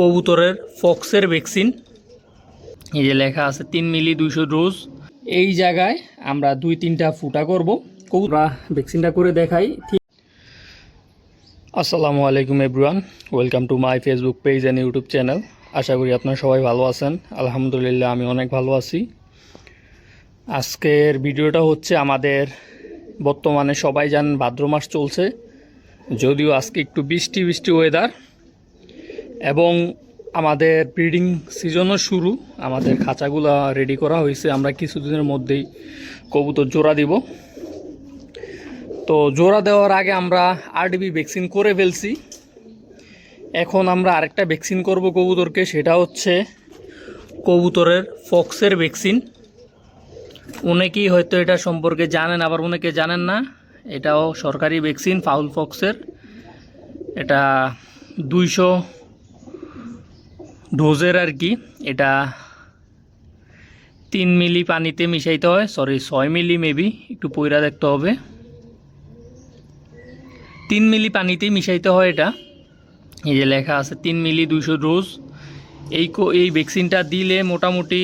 কবুতরের ফক্সের ভ্যাকসিন। এই যে লেখা আছে তিন মিলি দুইশো ডোজ। এই জায়গায় আমরা দুই তিনটা ফুটা করব। কবুতরা ভ্যাকসিনটা করে দেখাই। আসসালামু আলাইকুম everyone. Welcome to my Facebook page and YouTube channel. আশা করি আপনারা সবাই ভালো আছেন। আলহামদুলিল্লাহ, আমি অনেক ভালো আছি। আজকের ভিডিওটা হচ্ছে আমাদের বর্তমানে সবাই জানেন ভাদ্র মাস চলছে। যদিও আজকে একটু বৃষ্টি বৃষ্টি ওয়েদার এবং আমাদের ব্রিডিং সিজনও শুরু। আমাদের খাঁচাগুলো রেডি করা হয়েছে। আমরা কিছুদিনের মধ্যেই কবুতর জোড়া দিব। তো জোড়া দেওয়ার আগে আমরা আরডিবি ভ্যাকসিন করে ফেলছি। এখন আমরা আরেকটা ভ্যাকসিন করব কবুতরকে। সেটা হচ্ছে কবুতরের ফক্সের ভ্যাকসিন অনেকেই হয়তো এটা সম্পর্কে জানেন, আবার অনেকে জানেন না। এটাও সরকারি ভ্যাকসিন ফাউল ফক্সের এটা দুইশো ডোজের আর কি, এটা তিন মিলি পানিতে মিশাইতে হয় সরি ছয় মিলি মেবি একটু পয়রা দেখতে হবে। তিন মিলি পানিতেই মিশাইতে হয় এটা। এই যে লেখা আছে, তিন মিলি দুইশো ডোজ। এই এই ভ্যাকসিনটা দিলে মোটামুটি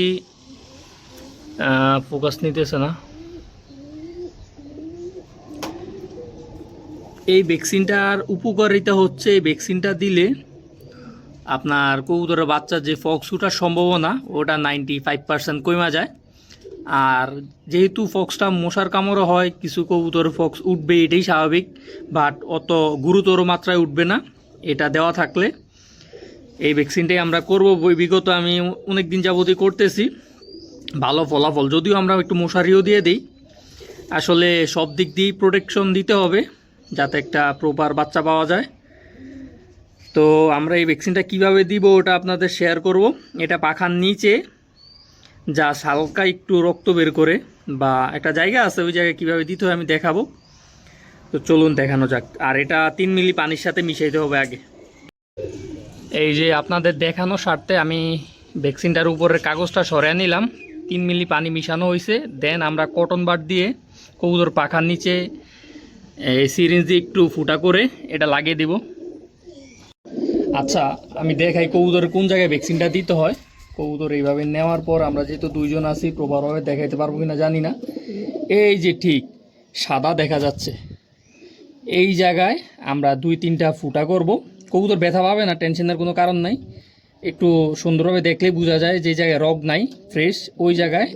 ফোকাস নিতেছে না। এই ভ্যাকসিনটার উপকারিতা হচ্ছে, এই ভ্যাকসিনটা দিলে আপনার কবুতরের বাচ্চার যে ফক্স ওঠার সম্ভাবনা, ওটা নাইনটি ফাইভ পার্সেন্ট কমে যায়। আর যেহেতু ফক্সটা মশার কামড়ও হয়, কিছু কবুতর ফক্স উঠবে এটাই স্বাভাবিক বাট অত গুরুতর মাত্রায় উঠবে না, এটা দেওয়া থাকলে। এই ভ্যাকসিনটাই আমরা করব বিগত আমি অনেক দিন যাবতই করতেছি। ভালো ফলাফল, যদিও আমরা একটু মশারিও দিয়ে দিই। আসলে সব দিক দিয়েই প্রোটেকশন দিতে হবে, যাতে একটা প্রপার বাচ্চা পাওয়া যায়। তো আমরা এই ভ্যাকসিনটা কীভাবে দিব ওটা আপনাদের শেয়ার করব। এটা পাখার নিচে যা হালকা একটু রক্ত বের করে, বা একটা জায়গা আছে, ওই জায়গায় কীভাবে দিতে হয় আমি দেখাবো। তো চলুন দেখানো যাক। আর এটা তিন মিলি পানির সাথে মিশাইতে হবে আগে। এই যে আপনাদের দেখানো স্বার্থে আমি ভ্যাকসিনটার উপরের কাগজটা সরিয়ে নিলাম। তিন মিলি পানি মিশানো হয়েছে দেন আমরা কটন বার দিয়ে কবুতর পাখার নিচে সিরিঞ্জ দিয়ে একটু ফুটা করে এটা লাগিয়ে দিব। আচ্ছা আমি দেখাই কবুতরের কোন জায়গায় ভ্যাকসিনটা দিতে হয়। কবুতর এইভাবে নেওয়ার পর আমরা যেহেতু দুইজন আছি প্রপারভাবে দেখাইতে পারব কিনা জানি না। এই যে ঠিক, সাদা দেখা যাচ্ছে। এই জায়গায় আমরা দুই তিনটা ফুটা করব। কবুতর ব্যথা পাবে না টেনশনের কোনো কারণ নাই। একটু সুন্দরভাবে দেখলেই বোঝা যায় যে জায়গায় রগ নাই ফ্রেশ ওই জায়গায়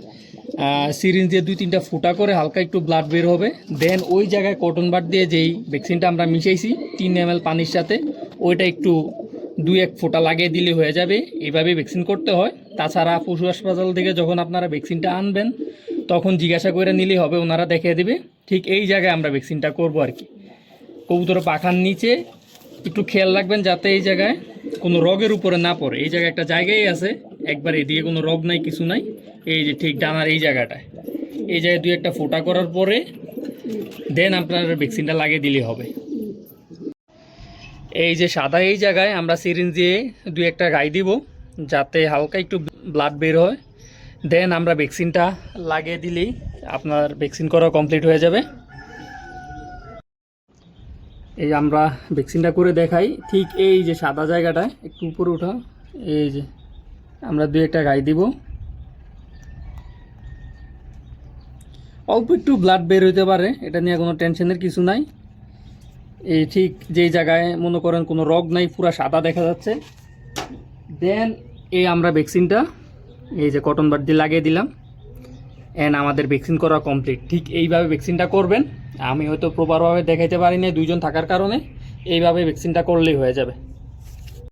সিরিঞ্জ দিয়ে দুই তিনটা ফুটা করে হালকা একটু ব্লাড বের হবে। দেন ওই জায়গায় কটন বাট দিয়ে যেই ভ্যাকসিনটা আমরা মিশাইছি, তিন এম পানির সাথে, ওইটা একটু দুই এক ফোঁটা লাগিয়ে দিলে হয়ে যাবে। এইভাবে ভ্যাকসিন করতে হয়। তাছাড়া পশু হাসপাতাল থেকে যখন আপনারা ভ্যাকসিনটা আনবেন, তখন জিজ্ঞাসা করে নিলেই হবে, ওনারা দেখিয়ে দেবে। ঠিক এই জায়গায় আমরা ভ্যাকসিনটা করব আর কি। কবুতর পাখার নিচে একটু খেয়াল রাখবেন যাতে এই জায়গায় কোনো রগের উপরে না পড়ে। এই জায়গায় একটা জায়গায় আছে, একবার এদিকে কোনো রগ নাই, কিছু নাই। এই যে ঠিক ডানার এই জায়গাটায়। এই জায়গায় দুই একটা ফোঁটা করার পরে দেন আপনার ভ্যাকসিনটা লাগিয়ে দিলে হবে। এই যে সাদা এই জায়গায় আমরা সিরিঞ্জ দিয়ে দুই একটা গাই দিব, যাতে হালকা একটু ব্লাড বের হয়। দেন আমরা ভ্যাকসিনটা লাগিয়ে দিলেই আপনার ভ্যাকসিন করা কমপ্লিট হয়ে যাবে। এই আমরা ভ্যাকসিনটা করে দেখাই। ঠিক এই যে সাদা জায়গাটায় একটু উপরে উঠা এই যে আমরা দুই একটা গাই দিব। অল্প একটু ব্লাড বের হইতে পারে, এটা নিয়ে কোনো টেনশনের কিছু নাই। এই ঠিক যেই জায়গায় মনে করেন কোনো রগ নাই, পুরা সাদা দেখা যাচ্ছে। দেন এই আমরা ভ্যাকসিনটা এই যে কটন বার দিয়ে লাগিয়ে দিলাম। অ্যান্ড আমাদের ভ্যাকসিন করা কমপ্লিট ঠিক এইভাবে ভ্যাকসিনটা করবেন, আমি হয়তো প্রপারভাবে দেখাইতে পারি না দুজন থাকার কারণে, এইভাবে ভ্যাকসিনটা করলেই হয়ে যাবে।